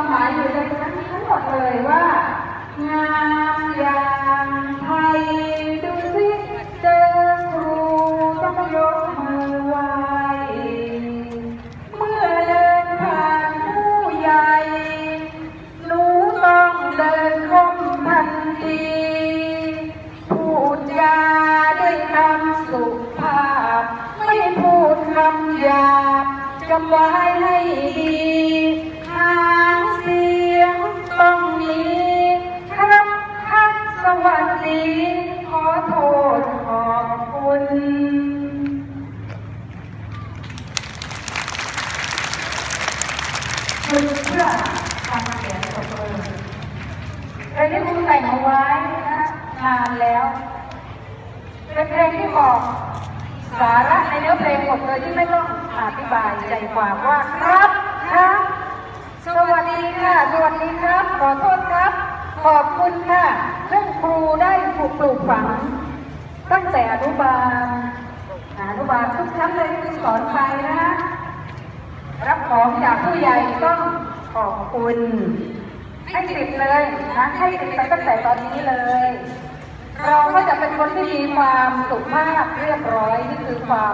ความหมายอยู่ในนั้นทั้งหมดเลยว่า งามอย่างไทยดูสิเจอครูต้องยกมือไหวเมื่อเดินผ่านผู้ใหญ่หนูต้องเดินคมทันทีพูดจาด้วยคำสุภาพ ไม่พูดคำหยาบจำไว้ให้ดีห คือเพื่อทำเสียงตบมือเพลงที่คุณแต่งเอาไว้นะนานแล้วเป็นเพลงที่บอกสาระในเนื้อเพลงหมดเลยที่ไม่ต้องอธิบายใจความว่าครับครับ สวัสดีค่ะ สวัสดีครับ ขอโทษครับ ขอบคุณค่ะเรื่องครูได้ถูกปลูกฝัง ตั้งแต่อนุบาลอนุบาลทุกชั้นเลยที่สอนใครนะ รับของจากผู้ใหญ่ต้องขอบคุณให้ติดเลยนะให้ติดไปตั้งแต่ตอนนี้เลย เราก็จะเป็นคนที่มีความสุภาพเรียบร้อยนี่คือความ